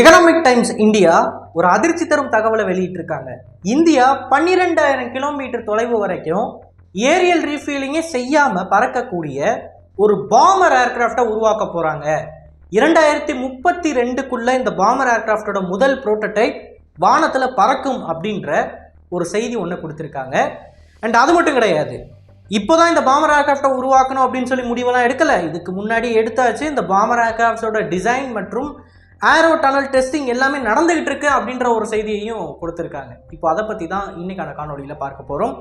Economic times India ஒரு அதிர்ச்சி தரும் தகவலை வெளியிட்டிருக்காங்க. இந்தியா பன்னிரெண்டாயிரம் கிலோமீட்டர் தொலைவு வரைக்கும் ஏரியல் ரீஃபீலிங்கே செய்யாமல் பறக்கக்கூடிய ஒரு பாமர் ஏர்கிராஃப்டை உருவாக்க போகிறாங்க இரண்டாயிரத்தி முப்பத்தி ரெண்டுக்குள்ளே இந்த பாமர் ஏர்கிராஃப்டோட முதல் ப்ரோட்டோடைப் வானத்தில் பறக்கும் அப்படின்ற ஒரு செய்தி ஒன்று கொடுத்துருக்காங்க. அண்ட் அது மட்டும் கிடையாது. இப்போ தான் இந்த பாமர் ஏர்கிராஃப்டை உருவாக்கணும் அப்படின்னு சொல்லி முடிவெல்லாம் எடுக்கலை. இதுக்கு முன்னாடி எடுத்தாச்சு. இந்த பாமர் ஏர்கிராஃப்டோட டிசைன் மற்றும் ஏரோ டனல் டெஸ்டிங் எல்லாமே நடந்துகிட்டு இருக்கு அப்படின்ற ஒரு செய்தியையும் கொடுத்துருக்காங்க. இப்போ அதை பற்றி தான் இன்னைக்கான காணொலியில் பார்க்க போகிறோம்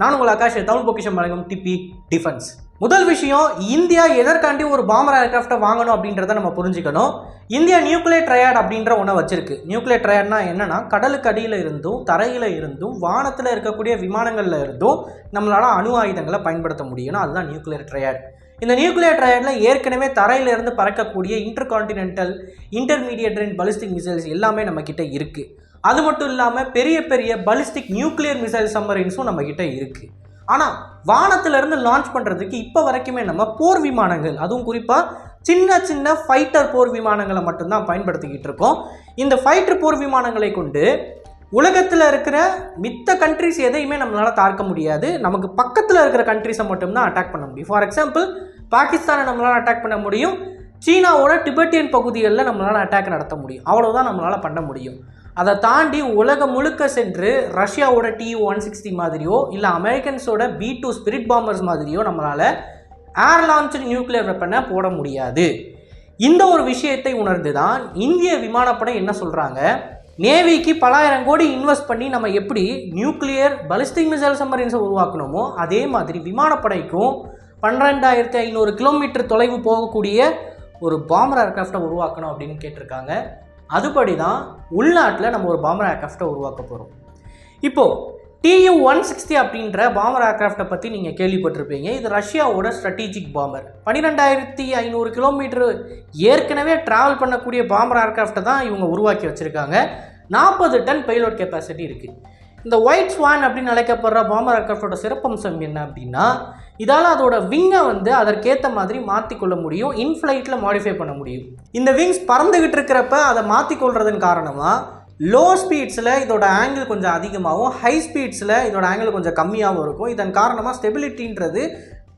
நான் உங்கள் ஆகாஷ் தமிழ் பொக்கிஷம் வழங்கும் டிபி டிஃபென்ஸ் முதல் விஷயம் இந்தியா எதற்காண்டி ஒரு பாமர் ஏர்கிராஃப்டை வாங்கணும் அப்படின்றத நம்ம புரிஞ்சுக்கணும். இந்தியா நியூக்ளியர் ட்ரையாட் அப்படின்ற ஒன்றை வச்சிருக்கு. நியூக்ளியர் ட்ரையாட்னா என்னன்னா கடலுக்கு அடியில் இருந்தும் தரையில் இருந்தும் வானத்தில் இருக்கக்கூடிய விமானங்களில் இருந்தும் நம்மளால அணு ஆயுதங்களை பயன்படுத்த முடியும்னா அதுதான் நியூக்ளியர் ட்ரையாட் இந்த நியூக்ளியர் ட்ரையாடில் ஏற்கனவே தரையிலிருந்து பறக்கக்கூடிய intercontinental intermediate range ballistic missiles எல்லாமே நம்மக்கிட்ட இருக்குது அது மட்டும் இல்லாமல் பெரிய பெரிய பலிஸ்டிக் நியூக்ளியர் மிசைல் சம்மரின்ஸும் நம்மக்கிட்ட இருக்குது ஆனால் வானத்திலிருந்து லான்ச் பண்ணுறதுக்கு இப்போ வரைக்குமே நம்ம போர் விமானங்கள் அதுவும் குறிப்பாக சின்ன சின்ன ஃபைட்டர் போர் விமானங்களை மட்டும்தான் பயன்படுத்திக்கிட்டு இருக்கோம். இந்த ஃபைட்டர் போர் விமானங்களை கொண்டு உலகத்தில் இருக்கிற மித்த கண்ட்ரிஸ் எதையுமே நம்மளால் தாக்க முடியாது. நமக்கு பக்கத்தில் இருக்கிற கண்ட்ரிஸை மட்டும்தான் அட்டாக் பண்ண முடியும். ஃபார் எக்ஸாம்பிள் பாகிஸ்தானை நம்மளால் அட்டாக் பண்ண முடியும். சீனாவோட டிபெட்டியன் பகுதிகளில் நம்மளால் அட்டாக் நடத்த முடியும். அவ்வளோதான் நம்மளால் பண்ண முடியும். அதை தாண்டி உலகம் முழுக்க சென்று ரஷ்யாவோட டி ஒன் சிக்ஸ்டி மாதிரியோ இல்லை அமெரிக்கன்ஸோட பி டூ ஸ்பிரிட் பாம்பர்ஸ் மாதிரியோ நம்மளால் ஏர் லான்ச்சு நியூக்ளியர் வெப்பனை போட முடியாது. இந்த ஒரு விஷயத்தை உணர்ந்து தான் இந்திய விமானப்படை என்ன சொல்கிறாங்க நேவிக்கு பலாயிரம் கோடி இன்வெஸ்ட் பண்ணி நம்ம எப்படி நியூக்ளியர் பலிஸ்டிக் மிசைல் சம்மரின்ஸை உருவாக்கணுமோ அதே மாதிரி விமானப்படைக்கும் பன்னிரெண்டாயிரத்தி ஐநூறு கிலோமீட்டர் தொலைவு போகக்கூடிய ஒரு பாம்பர் ஏர்க்ராஃப்டை உருவாக்கணும் அப்படின்னு கேட்டிருக்காங்க. அதுபடி தான் உள்நாட்டில் நம்ம ஒரு பாம்பர் ஏர்க்ராஃப்டை உருவாக்க போகிறோம் இப்போது டியூ ஒன் சிக்ஸ்டி அப்படின்ற பாம்பர் ஏர்க்ராஃப்டை பற்றி நீங்கள் கேள்விப்பட்டிருப்பீங்க. இது ரஷ்யாவோட ஸ்ட்ராட்டஜிக் பாம்பர் பன்னிரெண்டாயிரத்தி ஐநூறு கிலோமீட்டர் ஏற்கனவே ட்ராவல் பண்ணக்கூடிய பாம்பர் ஏர்க்ராஃப்டை தான் இவங்க உருவாக்கி வச்சுருக்காங்க. நாற்பது டன் பைலோட் கெப்பாசிட்டி இருக்குது இந்த ஒயிட் ஸ்வான் அப்படின்னு அழைக்கப்படுற பாம்பர் ஏர்க்ராஃப்டோட சிறப்பம்சம் என்ன அப்படின்னா இதால் அதோட விங்கை வந்து அதற்கேற்ற மாதிரி மாற்றிக்கொள்ள முடியும். இன்ஃப்ளைட்டில் மாடிஃபை பண்ண முடியும். இந்த விங்ஸ் பறந்துக்கிட்டு இருக்கிறப்ப அதை மாற்றிக்கொள்றதன் காரணமாக லோ ஸ்பீட்ஸில் இதோட ஆங்கிள் கொஞ்சம் அதிகமாகவும் ஹை ஸ்பீட்ஸில் இதோட ஆங்கிள் கொஞ்சம் கம்மியாகவும் இருக்கும். இதன் காரணமாக ஸ்டெபிலிட்டின்றது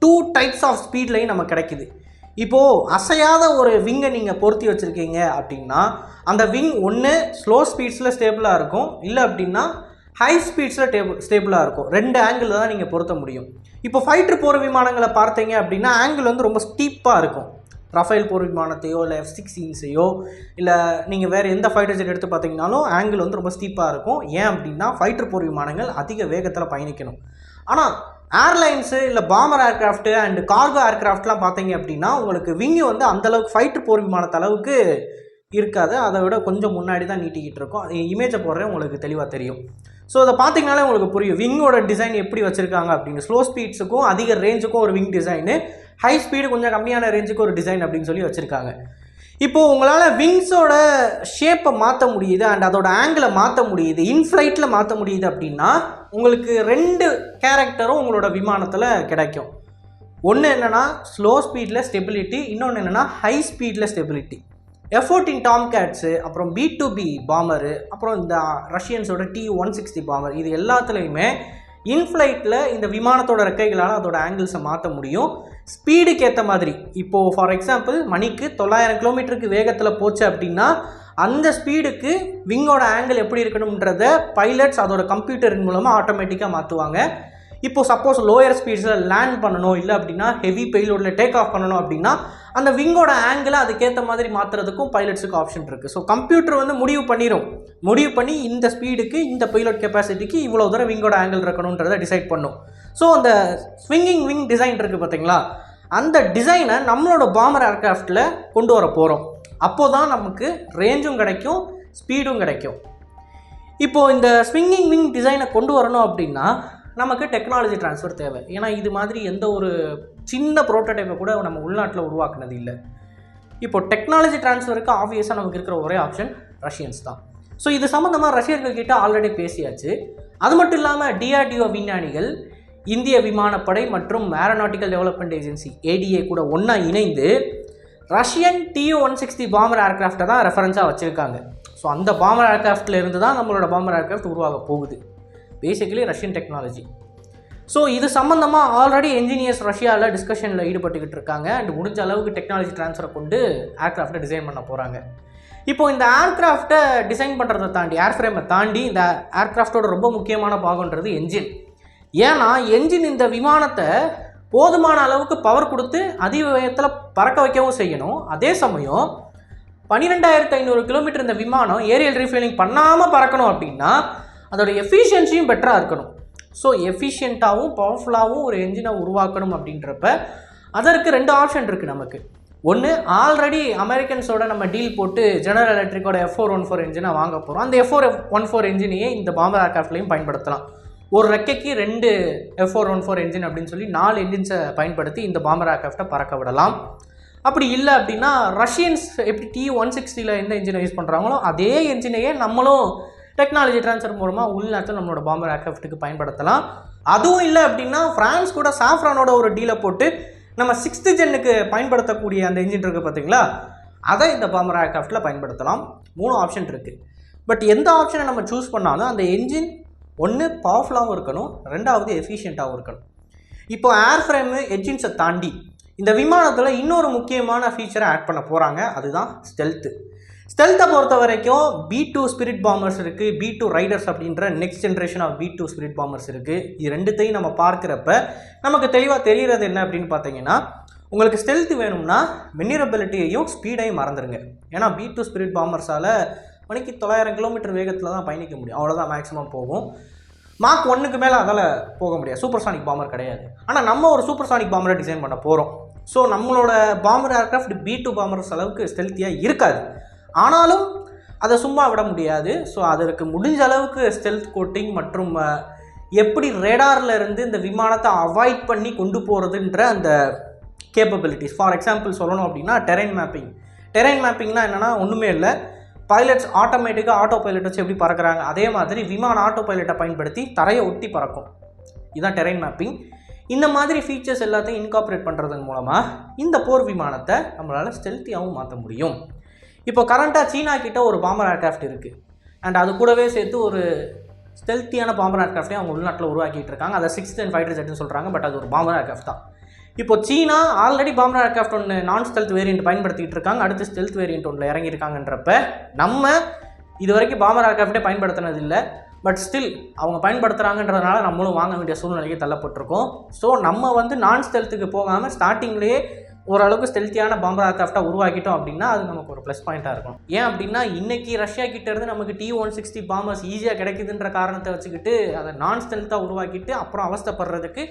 டூ டைப்ஸ் ஆஃப் ஸ்பீட்லையும் நமக்கு கிடைக்குது. இப்போது அசையாத ஒரு விங்கை நீங்கள் பொருத்தி வச்சுருக்கீங்க அப்படின்னா அந்த விங் ஒன்று ஸ்லோ ஸ்பீட்ஸில் ஸ்டேபிளாக இருக்கும். இல்லை அப்படின்னா ஹை ஸ்பீட்ஸில் டேபிள் ஸ்டேபிளாக இருக்கும். ரெண்டு ஆங்கிளில் தான் நீங்கள் பொருத்த முடியும். இப்போ ஃபைட்டர் போகிற விமானங்களை பார்த்தீங்க அப்படின்னா ஆங்கிள் வந்து ரொம்ப ஸ்டீப்பாக இருக்கும். ரஃபேல் போர் விமானத்தையோ இல்லை எஃப் சிக்ஸ்டீன்ஸையோ இல்லை நீங்கள் வேறு எந்த ஃபைட்டர் ஜெட் எடுத்து பார்த்தீங்கனாலும் ஆங்கிள் வந்து ரொம்ப ஸ்டீப்பாக இருக்கும். ஏன் அப்படின்னா ஃபைட்டர் போர் விமானங்கள் அதிக வேகத்தில் பயணிக்கணும். ஆனால் ஏர்லைன்ஸு இல்லை பாமர் ஏர்க்ராஃப்ட்டு அண்ட் கார்கோ ஏர்க்ராஃப்ட்லாம் பார்த்தீங்க அப்படின்னா உங்களுக்கு விங்கு வந்து அந்தளவுக்கு ஃபைட்டர் போர் விமானத்த அளவுக்கு இருக்காது. அதை விட கொஞ்சம் முன்னாடி தான் நீட்டிக்கிட்டு இருக்கும். இமேஜை போடுறேன் உங்களுக்கு தெளிவாக தெரியும். ஸோ அதை பார்த்தீங்கனாலே உங்களுக்கு புரியும். விங்கோட டிசைன் எப்படி வச்சுருக்காங்க அப்படின்னு. ஸ்லோ ஸ்பீட்ஸுக்கும் அதிக ரேஞ்சுக்கும் ஒரு விங் டிசைனு ஹை ஸ்பீடு கொஞ்சம் கம்மியான ரேஞ்சுக்கு ஒரு டிசைன் அப்படின்னு சொல்லி வச்சுருக்காங்க. இப்போது உங்களால் விங்ஸோட ஷேப்பை மாற்ற முடியுது அண்ட் அதோட ஆங்கிளை மாற்ற முடியுது இன்ஃப்ளைட்டில் மாற்ற முடியுது அப்படின்னா உங்களுக்கு ரெண்டு கேரக்டரும் உங்களோட விமானத்தில் கிடைக்கும். ஒன்று என்னென்னா ஸ்லோ ஸ்பீடில் ஸ்டெபிலிட்டி இன்னொன்று என்னென்னா ஹை ஸ்பீடில் ஸ்டெபிலிட்டி எஃபோர்டின் டாம் கேட்ஸு அப்புறம் பி டு பி பாமரு அப்புறம் இந்த ரஷ்யன்ஸோட டி ஒன் சிக்ஸ்டி பாமர் இது எல்லாத்துலேயுமே இன்ஃப்ளைட்டில் இந்த விமானத்தோட ரெக்கைகளால் அதோட ஆங்கிள்ஸை மாற்ற முடியும். ஸ்பீடுக்கு ஏற்ற மாதிரி இப்போது ஃபார் எக்ஸாம்பிள் மணிக்கு தொள்ளாயிரம் கிலோமீட்டருக்கு வேகத்தில் போச்சு அப்படின்னா அந்த ஸ்பீடுக்கு விங்கோட ஆங்கிள் எப்படி இருக்கணுன்றத பைலட்ஸ் அதோட கம்ப்யூட்டரின் மூலமாக ஆட்டோமேட்டிக்காக மாற்றுவாங்க இப்போ சப்போஸ் லோயர் ஸ்பீட்ஸில் லேண்ட் பண்ணணும் இல்லை அப்படின்னா ஹெவி பெயிலோடில் டேக் ஆஃப் பண்ணணும் அப்படின்னா அந்த விங்கோட ஆங்கிளை அதுக்கேற்ற மாதிரி மாற்றுறதுக்கும் பைலட்ஸுக்கு ஆப்ஷன் இருக்குது ஸோ கம்ப்யூட்டர் வந்து முடிவு பண்ணிடும் முடிவு பண்ணி இந்த ஸ்பீடுக்கு இந்த பைலட் கெப்பாசிட்டிக்கு இவ்வளோ தூரம் விங்கோட ஆங்கிள் இருக்கணுன்றதை டிசைட் பண்ணும். ஸோ அந்த ஸ்விங்கிங் விங் டிசைன் இருக்குது பார்த்தீங்களா அந்த டிசைனை நம்மளோட பாமர் ஏர்க்ராஃப்டில் கொண்டு வர போகிறோம் அப்போ தான் நமக்கு ரேஞ்சும் கிடைக்கும் ஸ்பீடும் கிடைக்கும். இப்போது இந்த ஸ்விங்கிங் விங் டிசைனை கொண்டு வரணும் அப்படின்னா நமக்கு டெக்னாலஜி ட்ரான்ஸ்ஃபர் தேவை. ஏன்னா இது மாதிரி எந்த ஒரு சின்ன ப்ரோட்டோடைப்பை கூட நம்ம உள்நாட்டில் உருவாக்குனது இல்லை. இப்போ டெக்னாலஜி ட்ரான்ஸ்ஃபருக்கு ஆப்வியஸாக நமக்கு இருக்கிற ஒரே ஆப்ஷன் ரஷ்யன்ஸ் தான். ஸோ இது சம்மந்தமாக ரஷ்யர்கள்கிட்ட ஆல்ரெடி பேசியாச்சு. அது மட்டும் இல்லாமல் டிஆர்டிஓ விஞ்ஞானிகள் இந்திய விமானப்படை மற்றும் ஏரோநாட்டிக்கல் டெவலப்மெண்ட் ஏஜென்சி ஏடிஏ கூட ஒன்றா இணைந்து Russian Tu one sixty bomber ஏர்க்ராஃப்டை தான் ரெஃபரன்ஸாக வச்சுருக்காங்க. ஸோ அந்த பாம்பர் ஏர்க்ராஃப்டில் இருந்து தான் நம்மளோட பாம்பர் ஏர்க்ராஃப்ட் உருவாக போகுது. பேசிக்கலி ரஷ்யன் டெக்னாலஜி ஸோ இது சம்மந்தமாக ஆல்ரெடி என்ஜினியர்ஸ் ரஷ்யாவில் டிஸ்கஷனில் ஈடுபட்டுக்கிட்டு இருக்காங்க. அண்ட் முடிஞ்ச அளவுக்கு டெக்னாலஜி ட்ரான்ஸ்ஃபரை கொண்டு ஏர்க்ராஃப்ட்டை டிசைன் பண்ண போகிறாங்க இப்போ இந்த ஏர்க்ராஃப்ட்டை டிசைன் பண்ணுறதை தாண்டி ஏர்ஃப்ரேமை தாண்டி இந்த ஏர்க்ராஃப்டோட ரொம்ப முக்கியமான பாகன்றது என்ஜின் ஏன்னா என்ஜின் இந்த விமானத்தை போதுமான அளவுக்கு பவர் கொடுத்து அதிவேகத்தில் பறக்க வைக்கவும் செய்யணும். அதே சமயம் பன்னிரெண்டாயிரத்து ஐநூறு கிலோமீட்டர் இந்த விமானம் ஏரியல் ரீஃபில்லிங் பண்ணாமல் பறக்கணும் அப்படின்னா அதோட எஃபிஷியன்சியும் பெட்டராக இருக்கணும். ஸோ எஃபிஷியண்ட்டாகவும் பவர்ஃபுல்லாகவும் ஒரு என்ஜினை உருவாக்கணும் அப்படின்றப்ப அதற்கு ரெண்டு ஆப்ஷன் இருக்குது நமக்கு. ஒன்று ஆல்ரெடி அமெரிக்கன்ஸோட நம்ம டீல் போட்டு ஜெனரல் எலக்ட்ரிக்கோட எஃப் ஃபோர் ஒன் ஃபோர் என்ஜினை வாங்க போகிறோம் அந்த எஃப் ஃபோர் ஒன் ஃபோர் என்ஜினையே இந்த பாம்பர் ஏர்க்ராஃப்ட்லையும் பயன்படுத்தலாம். ஒரு ரெக்கைக்கு ரெண்டு F four one four engine அப்படின்னு சொல்லி நாலு என்ஜின்ஸை பயன்படுத்தி இந்த பாம்பர் ஏர்க்ராஃப்டை பறக்க விடலாம். அப்படி இல்லை அப்படின்னா ரஷ்யன்ஸ் எப்படி டி ஒன் சிக்ஸ்டியில் எந்த என்ஜினை யூஸ் பண்ணுறாங்களோ அதே என்ஜினையே நம்மளும் டெக்னாலஜி ட்ரான்ஸ்ஃபர் மூலமாக உள்நாட்டில் நம்மளோட பாம்பர் ஏர்க்ராஃப்ட்டுக்கு பயன்படுத்தலாம். அதுவும் இல்லை அப்படின்னா ஃப்ரான்ஸ் கூட சாஃப்ரானோட ஒரு டீலை போட்டு நம்ம சிக்ஸ்த்து ஜென்னுக்கு பயன்படுத்தக்கூடிய அந்த இன்ஜின் இருக்குது பார்த்தீங்களா அதை இந்த பாம்பர் ஏர்க்ராஃப்டில் பயன்படுத்தலாம். மூணு ஆப்ஷன் இருக்குது பட் எந்த ஆப்ஷனை நம்ம சூஸ் பண்ணாலும் அந்த என்ஜின் ஒன்று பவர்ஃபுல்லாகவும் இருக்கணும் ரெண்டாவது எஃபிஷியண்ட்டாகவும் இருக்கணும். இப்போ ஏர் ஃப்ரேமு என்ஜின்ஸை தாண்டி இந்த விமானத்தில் இன்னொரு முக்கியமான ஃபீச்சரை ஆட் பண்ண போகிறாங்க அதுதான் ஸ்டெல்த்து ஸ்டெல்த்தை பொறுத்த வரைக்கும் பி டூ ஸ்பிரிட் பாம்பர்ஸ் இருக்குது பி டூ ரைடர்ஸ் அப்படின்ற next generation of B two spirit bombers இருக்குது இது ரெண்டுத்தையும் நம்ம பார்க்குறப்ப நமக்கு தெளிவாக தெரிகிறது என்ன அப்படின்னு பார்த்தீங்கன்னா உங்களுக்கு ஸ்டெல்த் வேணும்னா மென்யூரபிலிட்டியையும் ஸ்பீடையும் மறந்துடுங்க ஏன்னா பி டூ ஸ்பிரிட் பாம்பர்ஸால் மணிக்கு தொள்ளாயிரம் கிலோமீட்டர் வேகத்தில் தான் பயணிக்க முடியும். அவ்வளோதான் மேக்ஸிமம் போகும். மார்க் ஒன்றுக்கு மேலே அதால் போக முடியாது. சூப்பர் சானிக் பாம்பர் கிடையாது. ஆனால் நம்ம ஒரு சூப்பர் சானிக் பாம்பரை டிசைன் பண்ண போகிறோம் ஸோ நம்மளோட bomber aircraft B two bombers அளவுக்கு ஸ்டெல்த்தியாக இருக்காது. ஆனாலும் அதை சும்மா விட முடியாது. ஸோ அதற்கு முடிஞ்ச அளவுக்கு ஸ்டெல்த் கோட்டிங் மற்றும் எப்படி ரேடாரில் இருந்து இந்த விமானத்தை அவாய்ட் பண்ணி கொண்டு போகிறதுன்ற அந்த கேப்பபிலிட்டிஸ் ஃபார் எக்ஸாம்பிள் சொல்லணும் அப்படின்னா டெரைன் மேப்பிங் டெரைன் மேப்பிங்னா என்னென்னா ஒன்றுமே இல்லை. பைலட்ஸ் ஆட்டோமேட்டிக்காக ஆட்டோ பைலட் வச்சு எப்படி பறக்குறாங்க? அதே மாதிரி விமான ஆட்டோ பைலட்டை பயன்படுத்தி தரையை ஒட்டி பறக்கும். இதுதான் டெரைன் மேப்பிங் இந்த மாதிரி ஃபீச்சர்ஸ் எல்லாத்தையும் இன்கார்பரேட் பண்ணுறதன் மூலமாக இந்த போர் விமானத்தை நம்மளால் ஸ்டெல்த்தியாகவும் மாற்ற முடியும். இப்போ கரண்ட்டாக சீனா கிட்ட ஒரு பாம்பர் ஏர்க்ராஃப்ட் இருக்குது அண்ட் அது கூடவே சேர்த்து ஒரு ஸ்டெல்த்தியான பாம்பர் ஏர்க்ராஃப்டையும் அவங்க உள்நாட்டில் உருவாக்கிட்டு இருக்காங்க. அதை சிக்ஸ்த் அண்ட் ஃபைட்டர் ஜெட்னு சொல்கிறாங்க பட் அது ஒரு பாம்பர் ஏர்க்ராஃப்ட் தான். இப்போ சீனா ஆல்ரெடி பாம்பர் ஏர்க்ராஃப்ட் ஒன்று நான் ஸ்டெல்த் வேரியன்ட் பயன்படுத்திட்டு இருக்காங்க. அடுத்து ஸ்டெல்த் வேரியன்ட் ஒன்றில் இறங்கியிருக்காங்கன்றப்ப நம்ம இது வரைக்கும் பாம்பர் ஏர்க்ராஃப்டே பயன்படுத்தினது இல்லை பட் ஸ்டில் அவங்க பயன்படுத்துகிறாங்கன்றதுனால நம்மளும் வாங்க வேண்டிய சூழ்நிலைக்கு தள்ளப்பட்டிருக்கோம். ஸோ நம்ம வந்து நான் ஸ்டெல்த்துக்கு போகாமல் ஸ்டார்டிங்லேயே ஓரளவுக்கு ஸ்டெல்த்தியான பாம்பர் ஏர்க்ராஃப்டாக உருவாக்கிட்டோம் அப்படின்னா அது நமக்கு ஒரு ப்ளஸ் பாயிண்ட்டாக இருக்கும். ஏன் அப்படின்னா இன்னைக்கு ரஷ்யா கிட்டேருந்து நமக்கு டி ஒன் சிக்ஸ்டி பாம்பர்ஸ் ஈஸியாக கிடைக்குதுன்ற காரணத்தை வச்சுக்கிட்டு அதை நான் ஸ்டெல்த்தாக உருவாக்கிட்டு அப்புறம் அவஸ்தப்படுறதுக்கு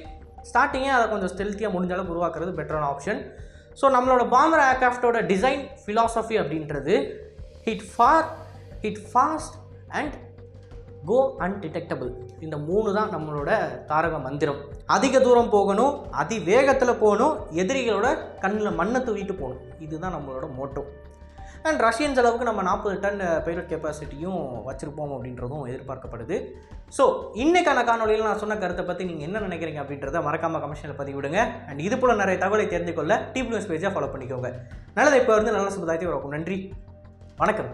ஸ்டார்டிங்கே அதை கொஞ்சம் ஸ்டெல்த்தியாக முடிஞ்ச அளவுக்கு உருவாக்குறது பெட்டரான ஆப்ஷன் ஸோ நம்மளோட பாம்பர் ஏர்க்ராஃப்டோட டிசைன் ஃபிலாசபி அப்படின்றது hit far hit fast and go undetectable இந்த மூணு தான் நம்மளோட தாரக மந்திரம். அதிக தூரம் போகணும் அதி வேகத்தில் போகணும் எதிரிகளோட கண்ணில் மண்ணை தூவிட்டு போகணும். இதுதான் நம்மளோட மோட்டோ அண்ட் ரஷ்யன்ஸ் அளவுக்கு நம்ம நாற்பது டன் பைலட் கெப்பாசிட்டியும் வச்சுருப்போம் அப்படின்றதும் எதிர்பார்க்கப்படுது. ஸோ இன்றைக்கான காணொலியில் நான் சொன்ன கருத்தை பற்றி நீங்கள் என்ன நினைக்கிறீங்க அப்படின்றத மறக்காமல் கமிஷனில் பதிவிடுங்க. அண்ட் இது போல் நிறைய தகவலை தெரிந்து கொள்ள டிவி நியூஸ் பேஜை ஃபாலோ பண்ணிக்கோங்க. நல்லதை இப்போ வந்து நல்ல சமுதாயத்தை வரக்கும் நன்றி. வணக்கம்.